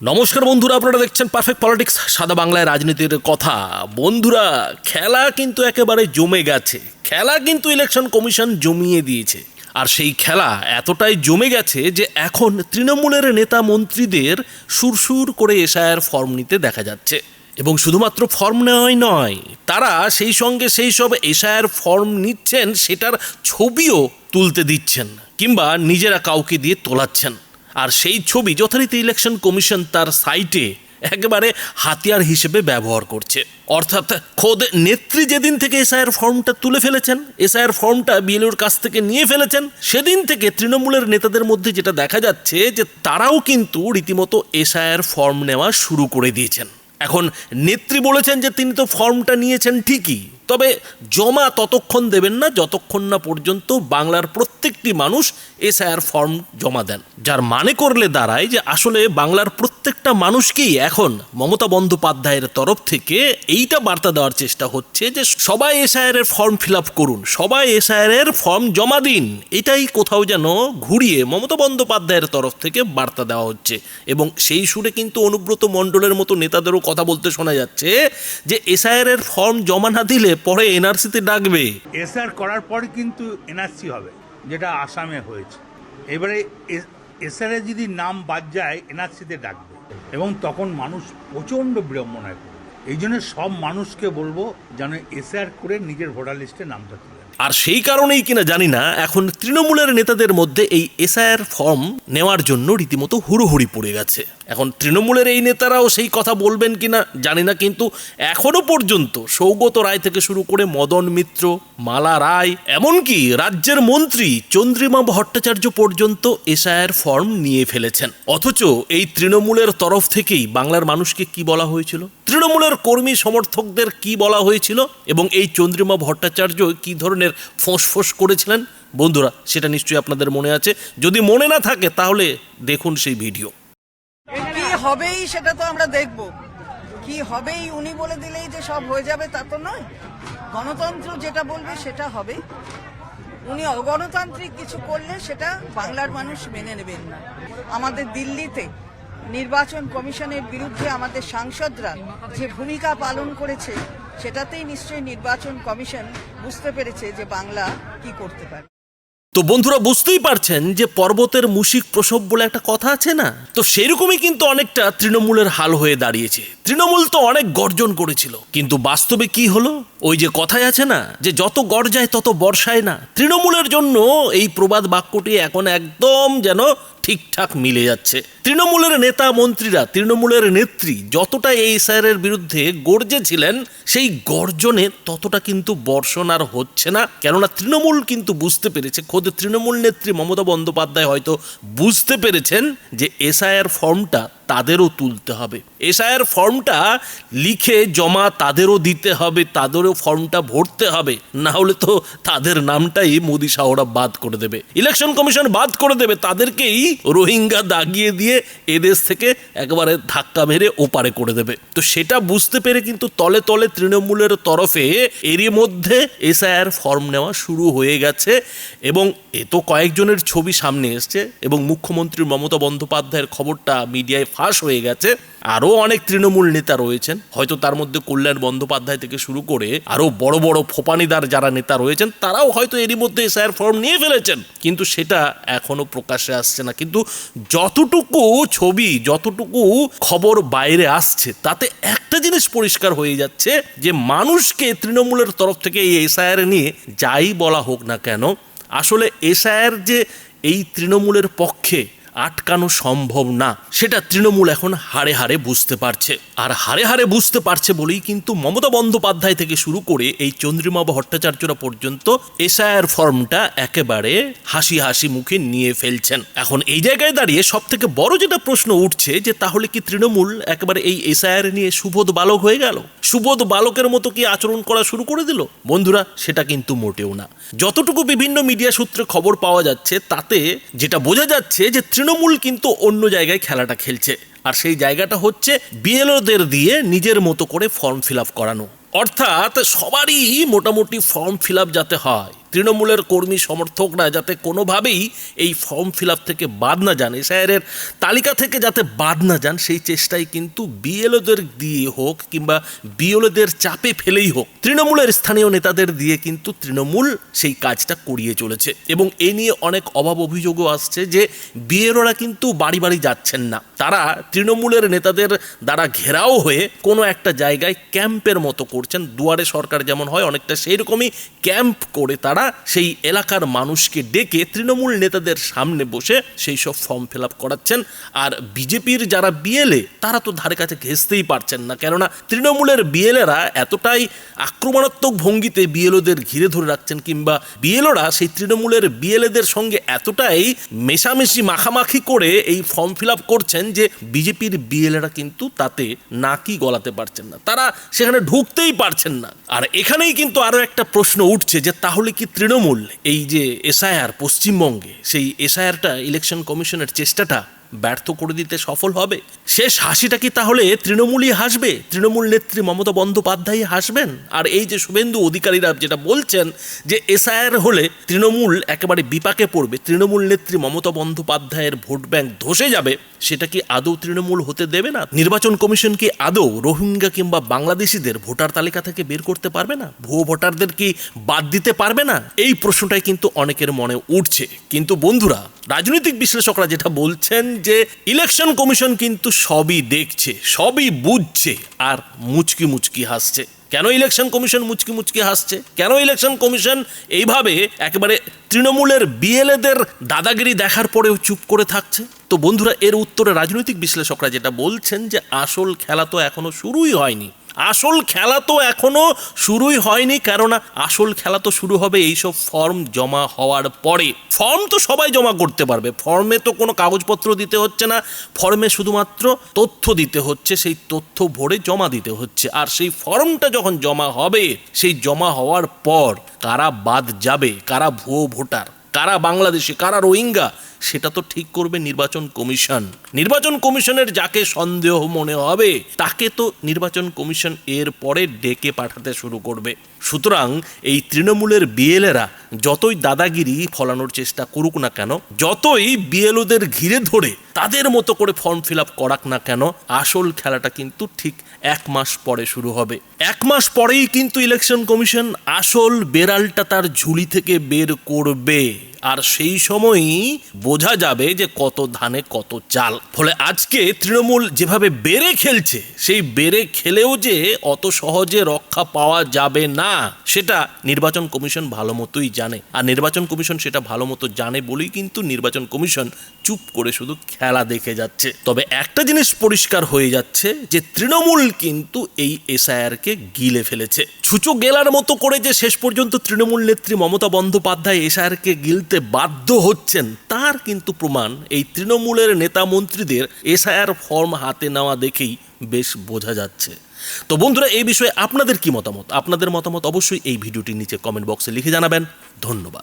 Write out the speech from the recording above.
নমস্কার বন্ধুরা, আপনারা দেখছেন পারফেক্ট পলিটিক্স সাদা বাংলায় রাজনীতির কথা। বন্ধুরা, খেলা কিন্তু একেবারে জমে গেছে। খেলা কিন্তু ইলেকশন কমিশন জমিয়ে দিয়েছে। আর সেই খেলা এতটাই জমে গেছে যে এখন তৃণমূলের নেতা মন্ত্রীদের সুরসুর করে এসআইয়ের ফর্ম নিতে দেখা যাচ্ছে। এবং শুধুমাত্র ফর্ম নেওয়াই নয়, তারা সেই সঙ্গে সেই সব এসআইয়ের ফর্ম নিচ্ছেন, সেটার ছবিও তুলতে দিচ্ছেন, কিংবা নিজেরা কাউকে দিয়ে তোলাচ্ছেন। আর সেই ছবি যথারীতি ইলেকশন কমিশন তার সাইটে একেবারে হাতিয়ার হিসেবে ব্যবহার করছে। অর্থাৎ খোদ নেত্রী যেদিন থেকে এসআইয়ের ফর্মটা তুলে ফেলেছেন এসআইয়ের ফর্মটা বিএলওর কাছ থেকে নিয়ে ফেলেছেন, সেদিন থেকে তৃণমূলের নেতাদের মধ্যে যেটা দেখা যাচ্ছে যে তারাও কিন্তু রীতিমতো এসআইয়ের ফর্ম নেওয়া শুরু করে দিয়েছেন। এখন নেত্রী বলেছেন যে তিনি তো ফর্মটা নিয়েছেন ঠিকই তবে জমা ততক্ষণ দেবেন না, যতক্ষণ না পর্যন্ত বাংলার প্রত্যেকটি মানুষ এসআইআর ফর্ম জমা দেন। যার মানে করলে দাঁড়ায় যে আসলে বাংলার প্রত্যেকটা মানুষকেই এখন মমতা বন্দ্যোপাধ্যায়ের তরফ থেকে এইটা বার্তা দেওয়ার চেষ্টা হচ্ছে যে সবাই এসআইআর এর ফর্ম ফিল আপ করুন, সবাই এসআইআর এর ফর্ম জমা দিন। এটাই কোথাও যেন ঘুরিয়ে মমতা বন্দ্যোপাধ্যায়ের তরফ থেকে বার্তা দেওয়া হচ্ছে। এবং সেই সুরে কিন্তু অনুব্রত মণ্ডলের মতো নেতাদেরও কথা বলতে শোনা যাচ্ছে যে এসআইআর এর ফর্ম জমা না দিলে পরে এনআরসিতে ডাকবে। এসআর করার পরে কিন্তু এনআরসি হবে, যেটা আসামে হয়েছে। এবারে এসআরে যদি নাম বাদ যায়, এনআরসিতে ডাকবে। এবং তখন মানুষ প্রচণ্ড বিড়ম্বনায় পড়বে। এই জন্য সব মানুষকে বলব যেন এসআর করে নিজের ভোটার লিস্টে নামটা আর সেই কারণেই কিনা জানি না, এখন তৃণমূলের নেতাদের মধ্যে এই এসআইআর ফর্ম নেওয়ার জন্য রীতিমতো হুড়োহুড়ি পড়ে গেছে। এখন তৃণমূলের এই নেতারাও সেই কথা বলবেন কিনা জানি না, কিন্তু এখনও পর্যন্ত সৌগত রায় থেকে শুরু করে মদন মিত্র মালা রায়, এমনকি রাজ্যের মন্ত্রী চন্দ্রিমা ভট্টাচার্য পর্যন্ত এসআইআর ফর্ম নিয়ে ফেলেছেন। অথচ এই তৃণমূলের তরফ থেকেই বাংলার মানুষকে কি বলা হয়েছিল? তৃণমূলের কর্মী সমর্থকদের কি বলা হয়েছিল? এবং এই চন্দ্রিমা ভট্টাচার্য কি ধরনের ফোঁস করেছিলেন? বন্ধুরা, সেটা নিশ্চয়ই আপনাদের মনে আছে। যদি মনে না থাকে, তাহলে দেখুন সেই ভিডিও। কি হবেই সেটা তো আমরা দেখব। কি হবেই উনি বলে দিলেই যে সব হয়ে যাবে, তা তো নয়। গণতন্ত্র যেটা বলবে সেটা হবে। উনি অগণতান্ত্রিক কিছু করলে সেটা বাংলার মানুষ মেনে নেবেন না। আমাদের দিল্লিতে নির্বাচন কমিশনের বিরুদ্ধে আমাদের সাংসদরা যে ভূমিকা পালন করেছে, সেটাতেই নিশ্চয়ই নির্বাচন কমিশন বুঝতে পেরেছে যে বাংলা কি করতে পারে। তো বন্ধুরা বুঝতেই পারছেন যে পর্বতের মুশিক প্রসব বলে একটা কথা আছে না? তো সেরকমই কিন্তু অনেকটা তৃণমূলের হাল হয়ে দাঁড়িয়েছে। তৃণমূল তো অনেক গর্জন করেছিল। কিন্তু বাস্তবে কি হলো? ওই যে কথায় আছে না, যে যত গর্জায় তত বর্ষায় না। তৃণমূলের জন্য এই প্রবাদ বাক্যটি এখন একদম যেন ঠিকঠাক মিলে যাচ্ছে। তৃণমূলের নেতা মন্ত্রীরা, তৃণমূলের নেত্রী যতটা এই স্যারের বিরুদ্ধে গর্জেছিলেন সেই গর্জনে ততটা কিন্তু বর্ষণ আর হচ্ছে না। কেননা তৃণমূল কিন্তু বুঝতে পেরেছে, খোদ তৃণমূল নেত্রী মমতা বন্দ্যোপাধ্যায় হয়তো বুঝতে পেরেছেন যে এসআইআর ফর্মটা তাদেরও তুলতে হবে। এসআইয়ের ফর্মটা লিখে জমা তাদেরও দিতে হবে, তাদেরও ফর্মটা ভরতে হবে। না হলে তো তাদের নামটাই মোদি শাহরা বাদ করে দেবে। ইলেকশন কমিশন বাদ করে দেবে, তাদেরকেই রোহিঙ্গা দাগিয়ে দিয়ে এদেশ থেকে একবারে ধাক্কা মেরে ওপারে করে দেবে। তো সেটা বুঝতে পেরে কিন্তু তলে তলে তৃণমূলের তরফে এরই মধ্যে এসআইআর ফর্ম নেওয়া শুরু হয়ে গেছে এবং এ তো কয়েকজনের ছবি সামনে এসছে এবং মুখ্যমন্ত্রী মমতা বন্দ্যোপাধ্যায়ের খবরটা মিডিয়ায় ফাঁস হয়ে গেছে। আরও অনেক তৃণমূল নেতা রয়েছেন। হয়তো তার মধ্যে কল্যাণ বন্দ্যোপাধ্যায় থেকে শুরু করে আরও বড় বড় ফোপানিদার যারা নেতা রয়েছেন, তারাও হয়তো এরই মধ্যে এসআইআর ফর্ম নিয়ে ফেলেছেন। কিন্তু সেটা এখনও প্রকাশ্যে আসছে না। কিন্তু যতটুকু ছবি, যতটুকু খবর বাইরে আসছে, তাতে একটা জিনিস পরিষ্কার হয়ে যাচ্ছে যে মানুষকে তৃণমূলের তরফ থেকে এই এসআইআর নিয়ে যাই বলা হোক না কেন, আসলে এসআইআর যে এই তৃণমূলের পক্ষে আটকানো সম্ভব না। সেটা তৃণমূল এখন হারে হারে বুঝতে পারছে। আর হারে হারে বুঝতে পারছে বলেই কিন্তু মমতা বন্দ্যোপাধ্যায় থেকে শুরু করে এই চন্দ্রিমা ভট্টাচার্যরা পর্যন্ত এসআইআর ফর্মটা একেবারে হাসি হাসি মুখে নিয়ে ফেলছেন। এখন এই জায়গায় দাঁড়িয়ে সব থেকে বড় যেটা প্রশ্ন উঠছে যে তাহলে কি তৃণমূল একেবারে এই এসআইআর নিয়ে সুবোধ বালক হয়ে গেল? সুবোধ বালকের মতো কি আচরণ করা শুরু করে দিল? বন্ধুরা, সেটা কিন্তু মোটেও না। যতটুকু বিভিন্ন মিডিয়া সূত্রে খবর পাওয়া যাচ্ছে, তাতে যেটা বোঝা যাচ্ছে যে তৃণমূল কিন্তু অন্য জায়গায় খেলাটা খেলছে। আর সেই জায়গাটা হচ্ছে বিএলওদের দিয়ে নিজের মতো করে ফর্ম ফিল আপ করানো। অর্থাৎ সবারই মোটামুটি ফর্ম ফিল আপ যাতে হয়। তৃণমূলের কর্মী সমর্থকরা যাতে কোনোভাবেই এই ফর্ম ফিল থেকে বাদ না যান, এসআইআরের তালিকা থেকে যাতে বাদ না যান, সেই চেষ্টাই কিন্তু বিএলওদের দিয়ে হোক কিংবা বিএলওদের চাপে ফেলেই হোক, তৃণমূলের স্থানীয় নেতাদের দিয়ে কিন্তু তৃণমূল সেই কাজটা করিয়ে চলেছে। এবং এ নিয়ে অনেক অভাব অভিযোগও আসছে যে বিএলওরা কিন্তু বাড়ি বাড়ি যাচ্ছেন না। তারা তৃণমূলের নেতাদের দ্বারা ঘেরাও হয়ে কোনো একটা জায়গায় ক্যাম্পের মতো করছেন। দুয়ারে সরকার যেমন হয়, অনেকটা সেই রকমই ক্যাম্প করে তারা সেই এলাকার মানুষকে ডেকে তৃণমূল নেতাদের সামনে বসে সেই সব ফর্ম ফিল আপ করাচ্ছেন। আর বিজেপির যারা বিএলএ, তারা তো ধারে কাছে ঘেঁচতেই পারছেন না। কেননা তৃণমূলের বিএলএরা এতটাই আক্রমণাত্মক ভঙ্গিতে বিএলওদের ঘিরে ধরে রাখছেন কিংবা বিএলওরা সেই তৃণমূলের বিএলএদের সঙ্গে এতটাই মেশামেশি, মাখামাখি করে এই ফর্ম ফিল আপ করছেন যে বিজেপির বিএলএরা কিন্তু তাতে নাকি গলাতে পারছেন না। তারা সেখানে ঢুকতেই পারছেন না। আর এখানেই কিন্তু আরও একটা প্রশ্ন উঠছে যে, তাহলে কি তৃণমূল, এই যে এসআইআর পশ্চিমবঙ্গে, সেই এসআইআরটা, ইলেকশন কমিশনের চেষ্টাটা ব্যর্থ করে দিতে সফল হবে? শেষ হাসিটা কি তাহলে তৃণমূলই হাসবে? তৃণমূল নেত্রী মমতা বন্দ্যোপাধ্যায় হাসবেন? আর এই যে শুভেন্দু অধিকারীরা যেটা বলছেন যে এসআইআর হলে তৃণমূল একেবারে বিপাকে পড়বে, তৃণমূল নেত্রী মমতা বন্দ্যোপাধ্যায়ের ভোট ব্যাংক ধসে যাবে, সেটা কি আদৌ তৃণমূল হতে দেবে না? নির্বাচন কমিশন কি আদৌ রোহিঙ্গা কিংবা বাংলাদেশিদের ভোটার তালিকা থেকে বের করতে পারবে না? ভুয়ো ভোটারদের কি বাদ দিতে পারবে না? এই প্রশ্নটাই কিন্তু অনেকের মনে উঠছে। কিন্তু বন্ধুরা, রাজনৈতিক বিশ্লেষকরা যেটা বলছেন যে ইলেকশন কমিশন কিন্তু সবই দেখছে, সবই বুঝছে আর মুচকি মুচকি হাসছে। কেন ইলেকশন কমিশন মুচকি মুচকি হাসছে? কেন ইলেকশন কমিশন এইভাবে একেবারে তৃণমূলের বিএলএদের দাদাগিরি দেখার পরেও চুপ করে থাকছে? তো বন্ধুরা, এর উত্তরে রাজনৈতিক বিশ্লেষকরা যেটা বলছেন যে আসল খেলা তো এখনও শুরুই হয়নি। আসল খেলা তো এখনও শুরুই হয়নি, কেননা আসল খেলা তো শুরু হবে এইসব ফর্ম জমা হওয়ার পরে। ফর্ম তো সবাই জমা করতে পারবে। ফর্মে তো কোনো কাগজপত্র দিতে হচ্ছে না, ফর্মে শুধুমাত্র তথ্য দিতে হচ্ছে, সেই তথ্য ভরে জমা দিতে হচ্ছে। আর সেই ফর্মটা যখন জমা হবে, সেই জমা হওয়ার পর কারা বাদ যাবে, কারা ভুয়ো ভোটার, কারা বাংলাদেশি, কারা রোহিঙ্গা সেটা তো ঠিক করবে নির্বাচন কমিশন। নির্বাচন কমিশনের যাকে সন্দেহ মনে হবে, তাকে তো নির্বাচন কমিশন এর পরে ডেকে পাঠাতে শুরু করবে। সুতরাং এই তৃণমূলের বিএলএরা যতই দাদাগিরি ফলানোর চেষ্টা করুক না কেন, যতই বিএলওদের ঘিরে ধরে তাদের মতো করে ফর্ম ফিল আপ করাক না কেন, আসল খেলাটা কিন্তু ঠিক এক মাস পরে শুরু হবে। এক মাস পরেই কিন্তু ইলেকশন কমিশন আসল বেড়ালটা তার ঝুলি থেকে বের করবে। আর সেই সময়ই বোঝা যাবে যে কত ধানে কত চাল। ফলে আজকে তৃণমূল যেভাবে বেড়ে খেলছে, সেই বেড়ে খেলেও যে অত সহজে রক্ষা পাওয়া যাবে না, সেটা নির্বাচন কমিশন ভালো মতোই জানে। আর নির্বাচন কমিশন সেটা ভালো মতো জানে বলেই কিন্তু নির্বাচন কমিশন চুপ করে শুধু খেলা দেখে যাচ্ছে। তবে একটা জিনিস পরিষ্কার হয়ে যাচ্ছে যে তৃণমূল কিন্তু এই এসআইআরকে গিলে ফেলেছে। ছুচো গেলার মতো করে যে শেষ পর্যন্ত তৃণমূল নেত্রী মমতা বন্দ্যোপাধ্যায় এসআইআরকে গিলতে বাধ্য হচ্ছেন, তার কিন্তু প্রমাণ এই তৃণমূলের নেতা মন্ত্রীদের এসআইআর ফর্ম হাতে নেওয়া দেখেই বেশ বোঝা যাচ্ছে। তো বন্ধুরা, এই বিষয়ে আপনাদের কি মতামত? আপনাদের মতামত অবশ্যই এই ভিডিওটির নিচে কমেন্ট বক্সে লিখে জানাবেন। ধন্যবাদ।